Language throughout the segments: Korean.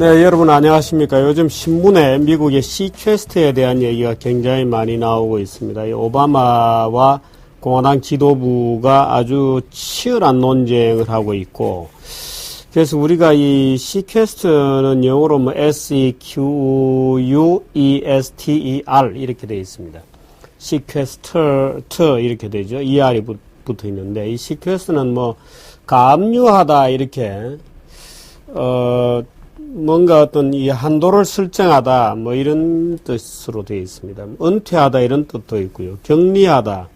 네, 여러분 안녕하십니까. 요즘 신문에 미국의 시퀘스트에 대한 얘기가 굉장히 많이 나오고 있습니다. 이 오바마와 공화당 지도부가 아주 치열한 논쟁을 하고 있고, 그래서 우리가 이 시퀘스트는 영어로 뭐 S-E-Q-U-E-S-T-E-R 이렇게 되어 있습니다. 시퀘스터 이렇게 되죠. ER이 붙어 있는데, 이 시퀘스트는 뭐 가압류하다 이렇게 어, 뭔가 어떤 이 한도를 설정하다, 뭐 이런 뜻으로 되어 있습니다. 은퇴하다 이런 뜻도 있고요. 격리하다,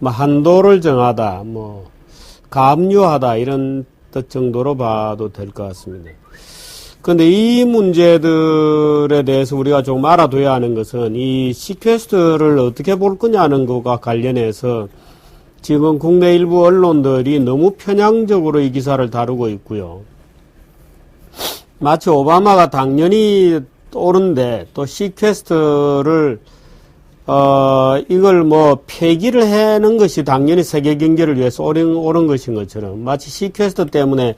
뭐 한도를 정하다, 뭐 감유하다 이런 뜻 정도로 봐도 될 것 같습니다. 그런데 이 문제들에 대해서 우리가 조금 알아둬야 하는 것은 이 시퀘스트를 어떻게 볼 거냐는 것과 관련해서 지금 국내 일부 언론들이 너무 편향적으로 이 기사를 다루고 있고요. 마치 오바마가 당연히 옳은데 또 시퀘스트를 어 이걸 뭐 폐기를 해는 것이 당연히 세계 경제를 위해서 옳은, 옳은 것인 것처럼 마치 시퀘스트 때문에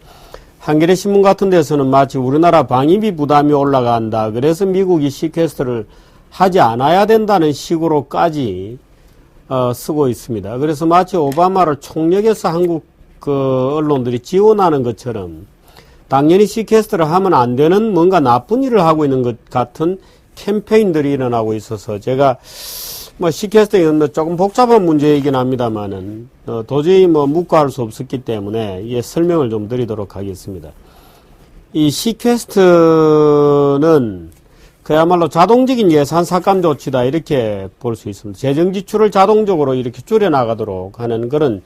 한겨레 신문 같은 데서는 마치 우리나라 방위비 부담이 올라간다. 그래서 미국이 시퀘스트를 하지 않아야 된다는 식으로까지 어, 쓰고 있습니다. 그래서 마치 오바마를 총력에서 한국 그 언론들이 지원하는 것처럼 당연히 시퀘스트를 하면 안 되는 뭔가 나쁜 일을 하고 있는 것 같은 캠페인들이 일어나고 있어서 제가 뭐 시퀘스트는 뭐 조금 복잡한 문제이긴 합니다만은 어, 도저히 뭐 묵과할 수 없었기 때문에 예, 설명을 좀 드리도록 하겠습니다. 이 시퀘스트는 그야말로 자동적인 예산 삭감 조치다 이렇게 볼 수 있습니다. 재정 지출을 자동적으로 이렇게 줄여 나가도록 하는 그런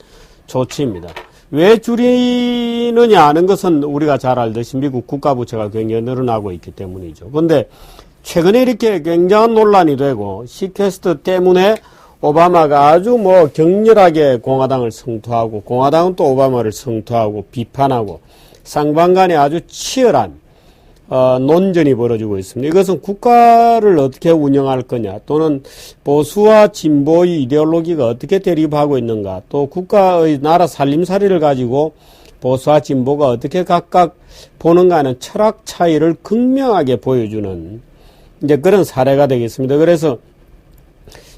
조치입니다. 왜 줄이느냐 하는 것은 우리가 잘 알듯이 미국 국가부채가 굉장히 늘어나고 있기 때문이죠. 그런데 최근에 이렇게 굉장한 논란이 되고 시퀘스트 때문에 오바마가 아주 뭐 격렬하게 공화당을 성토하고 공화당은 또 오바마를 성토하고 비판하고 상반간에 아주 치열한 어, 논전이 벌어지고 있습니다. 이것은 국가를 어떻게 운영할 거냐, 또는 보수와 진보의 이데올로기가 어떻게 대립하고 있는가, 또 국가의 나라 살림살이를 가지고 보수와 진보가 어떻게 각각 보는가 하는 철학 차이를 극명하게 보여주는 이제 그런 사례가 되겠습니다. 그래서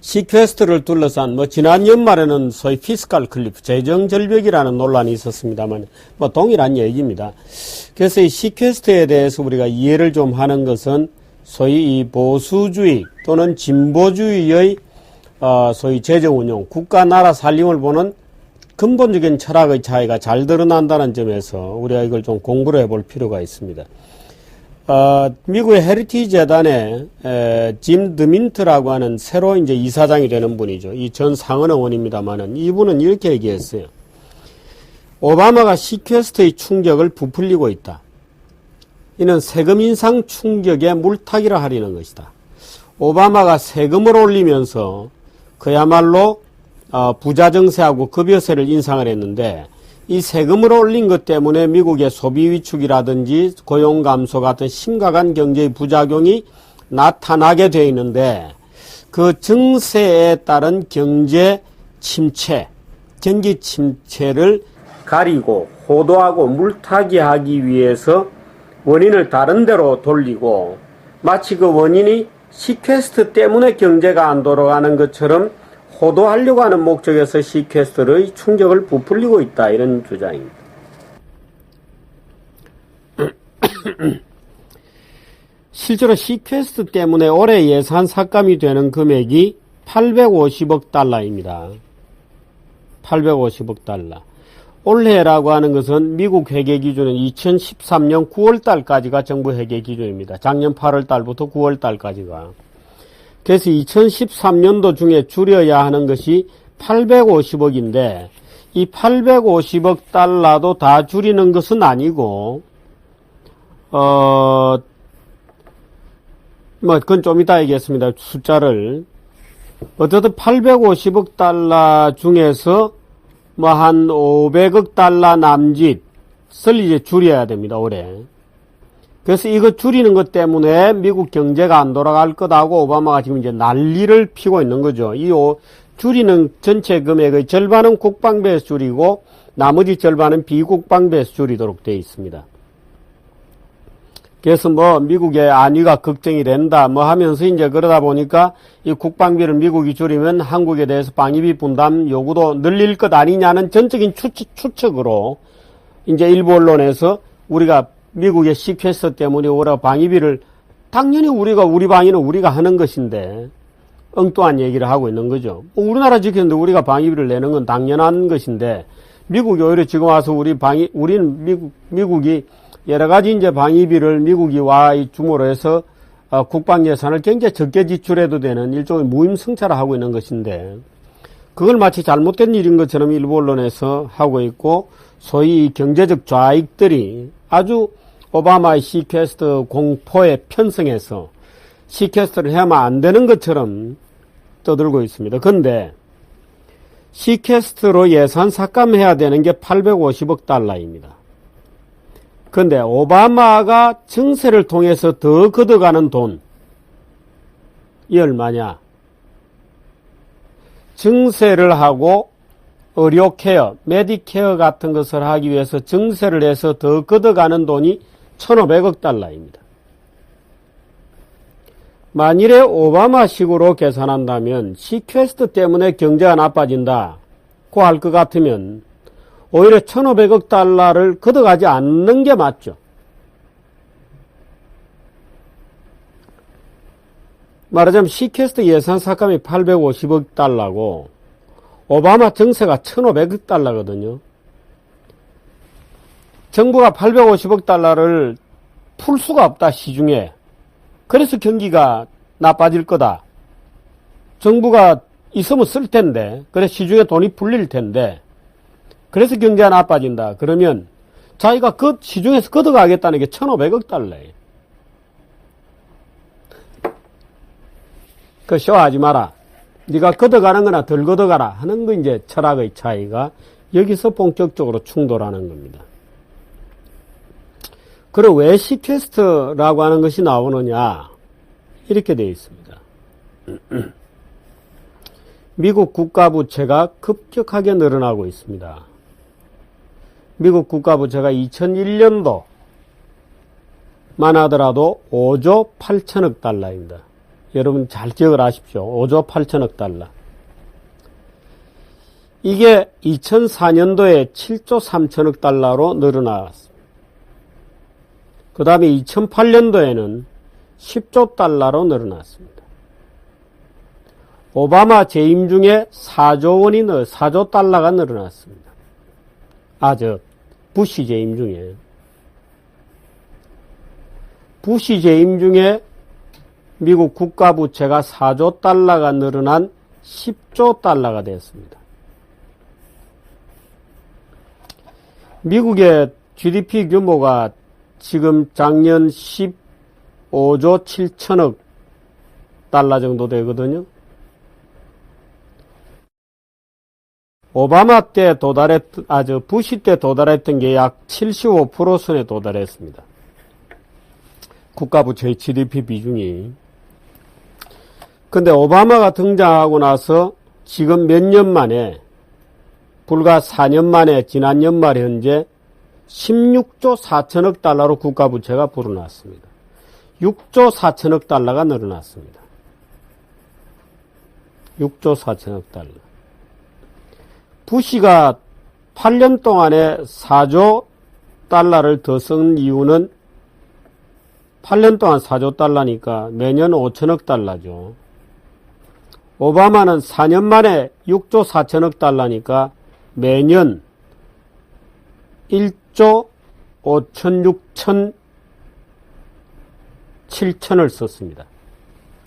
시퀘스트를 둘러싼 뭐 지난 연말에는 소위 피스칼 클리프 재정 절벽이라는 논란이 있었습니다만 뭐 동일한 얘기입니다. 그래서 이 시퀘스트에 대해서 우리가 이해를 좀 하는 것은 소위 이 보수주의 또는 진보주의의 어 소위 재정 운용 국가 나라 살림을 보는 근본적인 철학의 차이가 잘 드러난다는 점에서 우리가 이걸 좀 공부를 해볼 필요가 있습니다. 어, 미국의 헤리티 재단의 에, 짐 드민트라고 하는 새로 이제 이사장이 되는 분이죠. 이 전 상원 의원입니다만은 이분은 이렇게 얘기했어요. 오바마가 시퀘스트의 충격을 부풀리고 있다. 이는 세금 인상 충격에 물타기를 하려는 것이다. 오바마가 세금을 올리면서 그야말로 어, 부자 증세하고 급여세를 인상을 했는데 이 세금을 올린 것 때문에 미국의 소비 위축이라든지 고용 감소 같은 심각한 경제의 부작용이 나타나게 되어 있는데 그 증세에 따른 경제 침체, 경기 침체를 가리고 호도하고 물타기 하기 위해서 원인을 다른 데로 돌리고 마치 그 원인이 시퀘스트 때문에 경제가 안 돌아가는 것처럼 호도하려고 하는 목적에서 시퀘스트의 충격을 부풀리고 있다 이런 주장입니다. 실제로 시퀘스트 때문에 올해 예산 삭감이 되는 금액이 850억 달러입니다. 850억 달러. 올해라고 하는 것은 미국 회계 기준은 2013년 9월 달까지가 정부 회계 기준입니다. 작년 8월 달부터 9월 달까지가. 그래서 2013년도 중에 줄여야 하는 것이 850억인데 이 850억 달러도 다 줄이는 것은 아니고 어, 뭐, 그건 좀 이따 얘기했습니다. 숫자를. 어쨌든 850억 달러 중에서 뭐 한 500억 달러 남짓을 이제 줄여야 됩니다, 올해. 그래서 이거 줄이는 것 때문에 미국 경제가 안 돌아갈 거다고 오바마가 지금 이제 난리를 피고 있는 거죠. 이 줄이는 전체 금액의 절반은 국방비에서 줄이고 나머지 절반은 비국방비에서 줄이도록 되어 있습니다. 그래서 뭐 미국의 안위가 걱정이 된다 뭐 하면서 이제 그러다 보니까 이 국방비를 미국이 줄이면 한국에 대해서 방위비 분담 요구도 늘릴 것 아니냐는 전적인 추측, 추측으로 이제 일부 언론에서 우리가 미국의 시퀘스트 때문에 우리가 방위비를 당연히 우리가 우리 방위는 우리가 하는 것인데 엉뚱한 얘기를 하고 있는 거죠. 뭐 우리나라 지키는데 우리가 방위비를 내는 건 당연한 것인데 미국이 오히려 지금 와서 우리 방위 우리는 미국 미국이 여러 가지 이제 방위비를 미국이 와 줌으로 해서 어, 국방 예산을 굉장히 적게 지출해도 되는 일종의 무임승차를 하고 있는 것인데 그걸 마치 잘못된 일인 것처럼 일부 언론에서 하고 있고 소위 이 경제적 좌익들이 아주 오바마의 시퀘스트 공포에 편성해서 시퀘스트를 해야만 안 되는 것처럼 떠들고 있습니다. 근데 시퀘스트로 예산 삭감해야 되는 게 850억 달러입니다. 근데 오바마가 증세를 통해서 더 걷어가는 돈 이 얼마냐? 증세를 하고 의료 케어, 메디케어 같은 것을 하기 위해서 증세를 해서 더 걷어가는 돈이 1,500억 달러입니다. 만일에 오바마식으로 계산한다면 시퀘스트 때문에 경제가 나빠진다. 고 할 것 같으면 오히려 1,500억 달러를 걷어가지 않는 게 맞죠. 말하자면 시퀘스트 예산 삭감이 850억 달러고 오바마 정세가 1,500억 달러거든요. 정부가 850억 달러를 풀 수가 없다, 시중에. 그래서 경기가 나빠질 거다. 정부가 있으면 쓸 텐데, 그래 시중에 돈이 풀릴 텐데, 그래서 경제가 나빠진다. 그러면 자기가 그 시중에서 걷어가겠다는 게 1,500억 달러예요. 그 쇼하지 마라. 네가 걷어가는 거나 덜 걷어가라 하는 거 이제 철학의 차이가 여기서 본격적으로 충돌하는 겁니다. 그리고 왜 시퀘스트라고 하는 것이 나오느냐? 이렇게 되어 있습니다. 미국 국가 부채가 급격하게 늘어나고 있습니다. 미국 국가 부채가 2001년도만 하더라도 5조 8천억 달러입니다. 여러분 잘 기억을 하십시오. 5조 8천억 달러. 이게 2004년도에 7조 3천억 달러로 늘어났습니다. 그 다음에 2008년도에는 10조 달러로 늘어났습니다. 오바마 재임 중에 4조 원이 늘, 4조 달러가 늘어났습니다. 아, 저, 부시 재임 중에. 부시 재임 중에 미국 국가 부채가 4조 달러가 늘어난 10조 달러가 됐습니다. 미국의 GDP 규모가 지금 작년 15조 7천억 달러 정도 되거든요. 오바마 때 도달했, 아, 저, 부시 때 도달했던 게 약 75% 선에 도달했습니다. 국가부채의 GDP 비중이. 근데 오바마가 등장하고 나서 지금 몇 년 만에, 불과 4년 만에 지난 연말 현재 16조 4천억 달러로 국가 부채가 불어났습니다. 6조 4천억 달러가 늘어났습니다. 6조 4천억 달러. 부시가 8년 동안에 4조 달러를 더 쓴 이유는 8년 동안 4조 달러니까 매년 5천억 달러죠. 오바마는 4년 만에 6조 4천억 달러니까 매년 1조 5천 6천 7천을 썼습니다.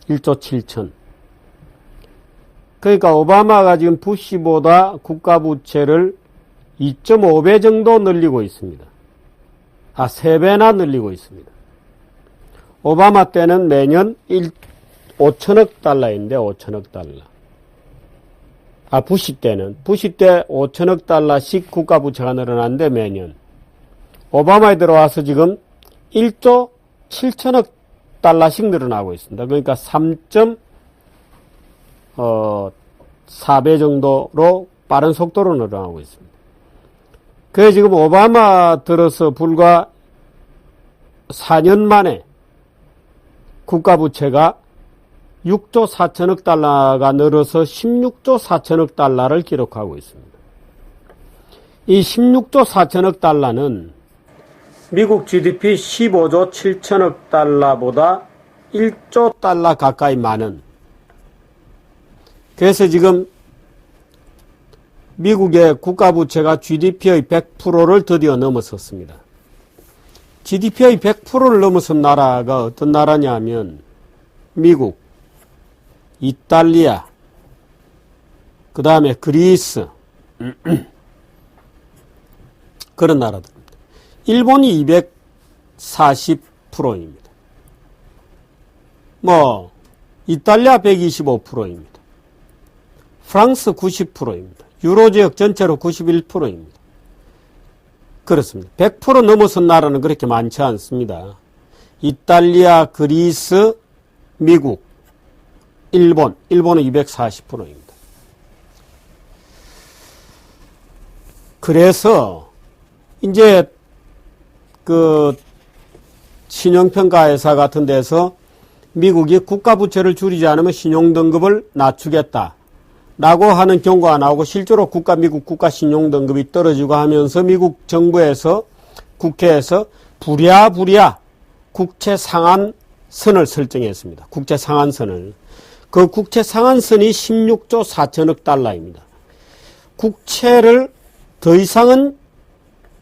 1조 7천. 그러니까 오바마가 지금 부시보다 국가 부채를 2.5배 정도 늘리고 있습니다. 아, 3배나 늘리고 있습니다. 오바마 때는 매년 1, 5천억 달러인데 5천억 달러. 아, 부시 때는 부시 때 5천억 달러씩 국가 부채가 늘어났는데 매년. 오바마에 들어와서 지금 1조 7천억 달러씩 늘어나고 있습니다. 그러니까 3. 어, 4배 정도로 빠른 속도로 늘어나고 있습니다. 그래 지금 오바마 들어서 불과 4년 만에 국가 부채가 6조 4천억 달러가 늘어서 16조 4천억 달러를 기록하고 있습니다. 이 16조 4천억 달러는 미국 GDP 15조 7천억 달러보다 1조 달러 가까이 많은 그래서 지금 미국의 국가 부채가 GDP의 100%를 드디어 넘어섰습니다. GDP의 100%를 넘어선 나라가 어떤 나라냐면 미국, 이탈리아, 그 다음에 그리스 그런 나라들입니다. 일본이 240%입니다. 뭐 이탈리아 125%입니다. 프랑스 90%입니다. 유로 지역 전체로 91%입니다. 그렇습니다. 100% 넘어선 나라는 그렇게 많지 않습니다. 이탈리아, 그리스, 미국, 일본, 일본은 240%입니다. 그래서 이제 그 신용평가회사 같은 데서 미국이 국가 부채를 줄이지 않으면 신용 등급을 낮추겠다. 라고 하는 경고가 나오고 실제로 국가 미국 국가 신용 등급이 떨어지고 하면서 미국 정부에서 국회에서 부랴부랴 국채 상한선을 설정했습니다. 국채 상한선을. 그 국채 상한선이 16조 4천억 달러입니다. 국채를 더 이상은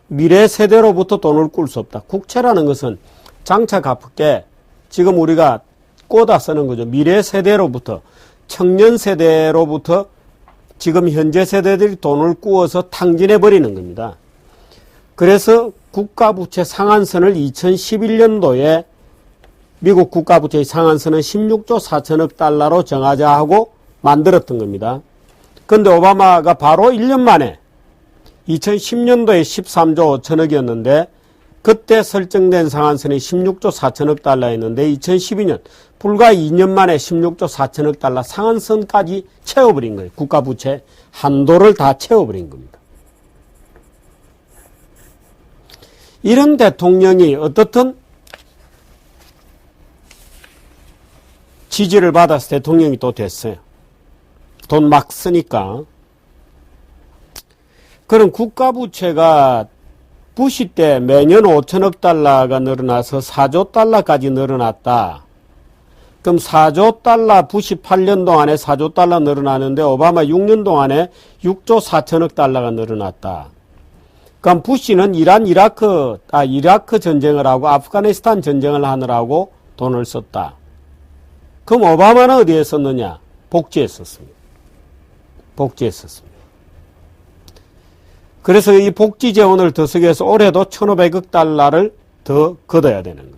미래 세대로부터 돈을 꿀 수 없다. 국채라는 것은 장차 갚을게 지금 우리가 꽂아 쓰는 거죠. 미래 세대로부터 청년 세대로부터 지금 현재 세대들이 돈을 꾸어서 탕진해 버리는 겁니다. 그래서 국가부채 상한선을 2011년도에 미국 국가부채의 상한선은 16조 4천억 달러로 정하자 하고 만들었던 겁니다. 그런데 오바마가 바로 1년 만에 2010년도에 13조 5천억이었는데 그때 설정된 상한선이 16조 4천억 달러였는데 2012년 불과 2년 만에 16조 4천억 달러 상한선까지 채워버린 거예요. 국가부채 한도를 다 채워버린 겁니다. 이런 대통령이 어떻든 지지를 받아서 대통령이 또 됐어요. 돈 막 쓰니까. 그럼 국가부채가 부시 때 매년 5천억 달러가 늘어나서 4조 달러까지 늘어났다. 그럼 4조 달러 부시 8년 동안에 4조 달러 늘어나는데 오바마 6년 동안에 6조 4천억 달러가 늘어났다. 그럼 부시는 이란 이라크 아 이라크 전쟁을 하고 아프가니스탄 전쟁을 하느라고 돈을 썼다. 그럼 오바마는 어디에 썼느냐? 복지에 썼습니다. 복지에 썼습니다. 그래서 이 복지 재원을 더 쓰기 위해서 올해도 1,500억 달러를 더 걷어야 되는 거예요.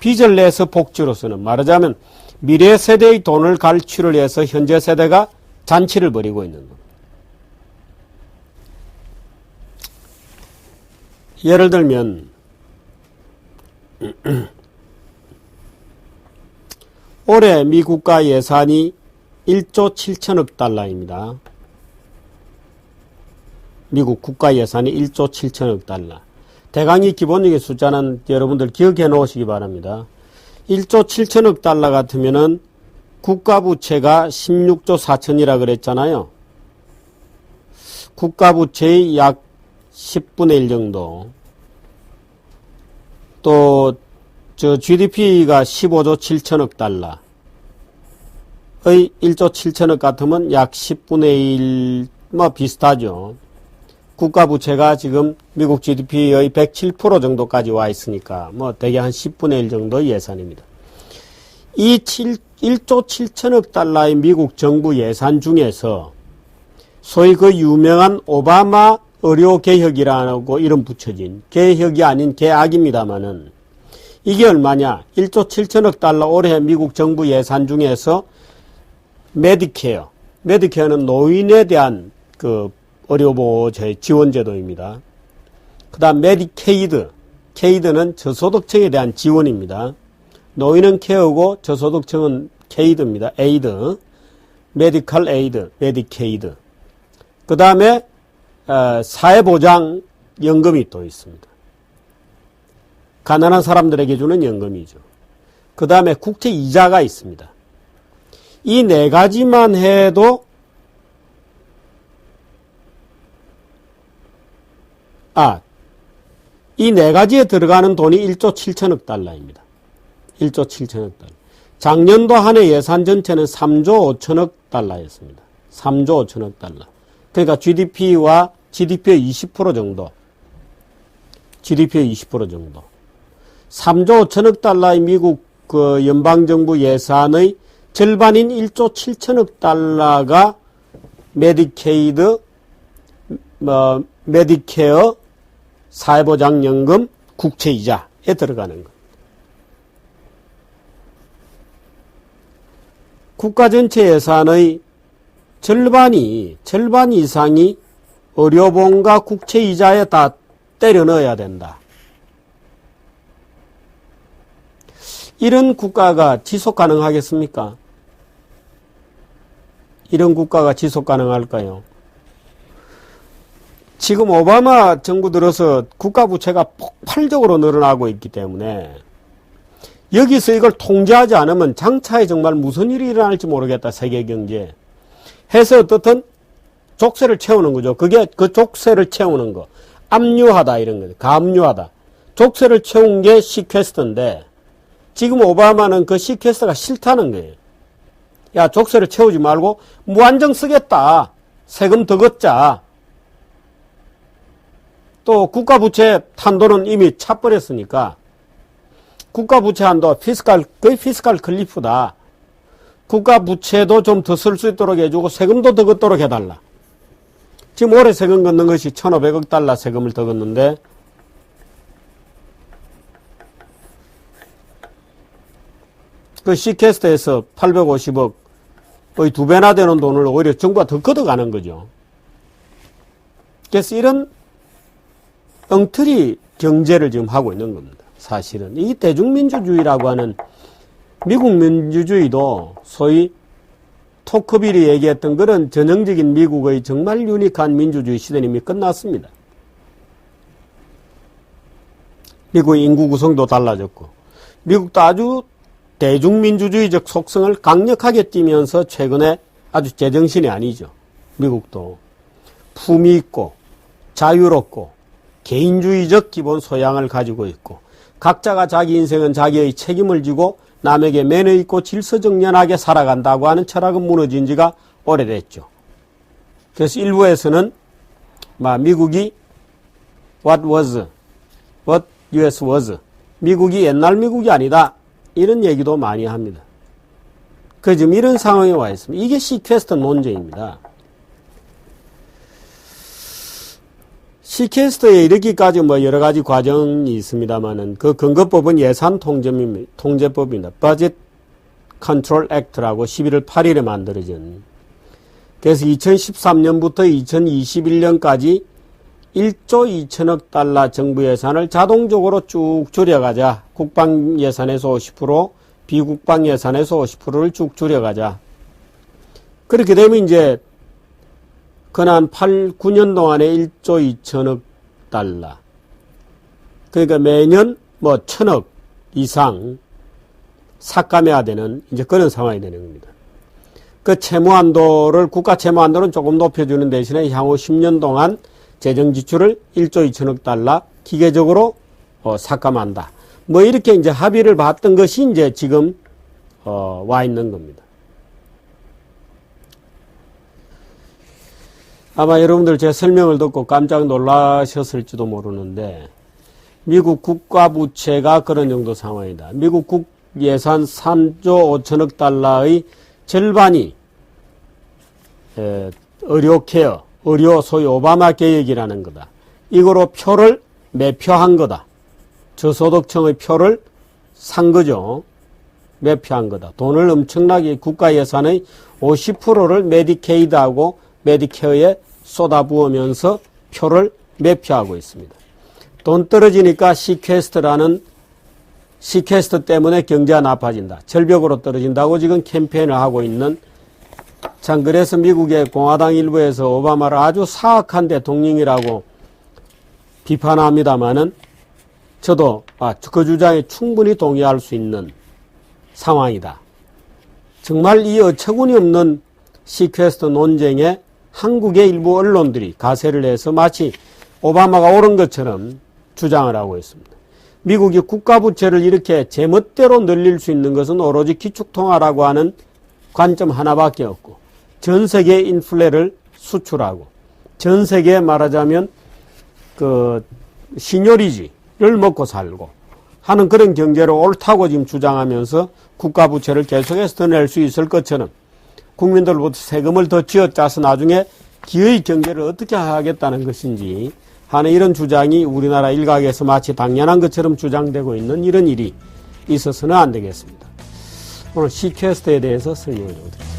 빚을 내서 복지로 쓰는 말하자면 미래 세대의 돈을 갈취를 해서 현재 세대가 잔치를 벌이고 있는 겁니다. 예를 들면 올해 미 국가 예산이 1조 7천억 달러입니다. 미국 국가 예산이 1조 7천억 달러. 대강의 기본적인 숫자는 여러분들 기억해 놓으시기 바랍니다. 1조 7천억 달러 같으면은 국가 부채가 16조 4천이라 그랬잖아요. 국가 부채의 약 10분의 1 정도. 또, 저 GDP가 15조 7천억 달러의 1조 7천억 같으면 약 10분의 1, 뭐 비슷하죠. 국가 부채가 지금 미국 GDP의 107% 정도까지 와 있으니까 뭐 대개 한 10분의 1 정도 예산입니다. 이 7, 1조 7천억 달러의 미국 정부 예산 중에서 소위 그 유명한 오바마 의료 개혁이라고 이름 붙여진 개혁이 아닌 개악입니다마는 이게 얼마냐? 1조 7천억 달러 올해 미국 정부 예산 중에서 메디케어, 메디케어는 노인에 대한 그 의료보호 지원제도입니다. 그 다음 메디케이드, 케이드는 저소득층에 대한 지원입니다. 노인은 케어고 저소득층은 케이드입니다. 에이드, 메디컬 에이드, 메디케이드. 그 다음에 어, 사회보장 연금이 또 있습니다. 가난한 사람들에게 주는 연금이죠. 그 다음에 국채 이자가 있습니다. 이 네 가지만 해도 아, 이 네 가지에 들어가는 돈이 1조 7천억 달러입니다. 1조 7천억 달러. 작년도 한 해 예산 전체는 3조 5천억 달러였습니다. 3조 5천억 달러. 그러니까 GDP와 GDP의 20% 정도. GDP의 20% 정도. 3조 5천억 달러의 미국 그 연방정부 예산의 절반인 1조 7천억 달러가 메디케이드, 뭐, 메디케어, 사회보장연금, 국채이자에 들어가는 것. 국가 전체 예산의 절반이, 절반 이상이 의료보험과 국채이자에 다 때려 넣어야 된다. 이런 국가가 지속 가능하겠습니까? 이런 국가가 지속 가능할까요? 지금 오바마 정부 들어서 국가 부채가 폭발적으로 늘어나고 있기 때문에 여기서 이걸 통제하지 않으면 장차에 정말 무슨 일이 일어날지 모르겠다, 세계 경제에. 해서 어떻든 족쇄를 채우는 거죠. 그게 그 족쇄를 채우는 거. 압류하다, 이런 거죠. 감류하다. 족쇄를 채운 게 시퀘스트인데, 지금 오바마는 그 시퀘스트가 싫다는 거예요. 야, 족쇄를 채우지 말고 무한정 쓰겠다. 세금 더 걷자. 또 국가부채 탄도는 이미 차버렸으니까 국가부채 한도 피스칼 거의 피스칼 클리프다. 국가부채도 좀 더 쓸 수 있도록 해주고 세금도 더 걷도록 해달라. 지금 올해 세금 걷는 것이 1,500억 달러 세금을 더 걷는데 그 시캐스트에서 850억 거의 두 배나 되는 돈을 오히려 정부가 더 걷어가는 거죠. 그래서 이런 엉터리 경제를 지금 하고 있는 겁니다. 사실은. 이 대중민주주의라고 하는 미국 민주주의도 소위 토크빌이 얘기했던 그런 전형적인 미국의 정말 유니크한 민주주의 시대는 이미 끝났습니다. 미국의 인구 구성도 달라졌고, 미국도 아주 대중민주주의적 속성을 강력하게 띠면서 최근에 아주 제정신이 아니죠. 미국도. 품이 있고, 자유롭고, 개인주의적 기본 소양을 가지고 있고, 각자가 자기 인생은 자기의 책임을 지고 남에게 매너 있고 질서정연하게 살아간다고 하는 철학은 무너진 지가 오래됐죠. 그래서 일부에서는 미국이 what was, what US was, 미국이 옛날 미국이 아니다. 이런 얘기도 많이 합니다. 그 지금 이런 상황에 와 있습니다. 이게 시퀘스트 논제입니다. 시퀘스트에 이르기까지 뭐 여러 가지 과정이 있습니다만은 그 근거법은 예산. 통제법입니다. Budget Control Act라고 11월 8일에 만들어진. 그래서 2013년부터 2021년까지 1조 2천억 달러 정부 예산을 자동적으로 쭉 줄여가자. 국방 예산에서 50%, 비국방 예산에서 50%를 쭉 줄여가자. 그렇게 되면 이제 그난 8, 9년 동안에 1조 2천억 달러. 그러니까 매년 뭐 천억 이상 삭감해야 되는 이제 그런 상황이 되는 겁니다. 그 채무 한도를 국가 채무 한도는 조금 높여주는 대신에 향후 10년 동안 재정 지출을 1조 2천억 달러 기계적으로 어, 삭감한다. 뭐 이렇게 이제 합의를 봤던 것이 이제 지금 어, 와 있는 겁니다. 아마 여러분들 제 설명을 듣고 깜짝 놀라셨을지도 모르는데 미국 국가 부채가 그런 정도 상황이다. 미국 국 예산 3조 5천억 달러의 절반이 의료 케어, 의료 소위 오바마 계획이라는 거다. 이거로 표를 매표한 거다. 저소득층의 표를 산 거죠. 매표한 거다. 돈을 엄청나게 국가 예산의 50%를 메디케이드하고 메디케어에 쏟아부으면서 표를 매표하고 있습니다. 돈 떨어지니까 시퀘스트라는 시퀘스트 때문에 경제가 나빠진다. 절벽으로 떨어진다고 지금 캠페인을 하고 있는 참 그래서 미국의 공화당 일부에서 오바마를 아주 사악한 대통령이라고 비판합니다마는 저도 아, 그 주장에 충분히 동의할 수 있는 상황이다. 정말 이 어처구니 없는 시퀘스트 논쟁에 한국의 일부 언론들이 가세를 해서 마치 오바마가 옳은 것처럼 주장을 하고 있습니다. 미국이 국가 부채를 이렇게 제멋대로 늘릴 수 있는 것은 오로지 기축통화라고 하는 관점 하나밖에 없고 전 세계 인플레를 수출하고 전 세계에 말하자면 그 신요리지를 먹고 살고 하는 그런 경제로 옳다고 지금 주장하면서 국가 부채를 계속해서 더 낼 수 있을 것처럼 국민들로부터 세금을 더 쥐어짜서 나중에 기의 경제를 어떻게 하겠다는 것인지 하는 이런 주장이 우리나라 일각에서 마치 당연한 것처럼 주장되고 있는 이런 일이 있어서는 안 되겠습니다. 오늘 시퀘스트에 대해서 설명을 드리겠습니다.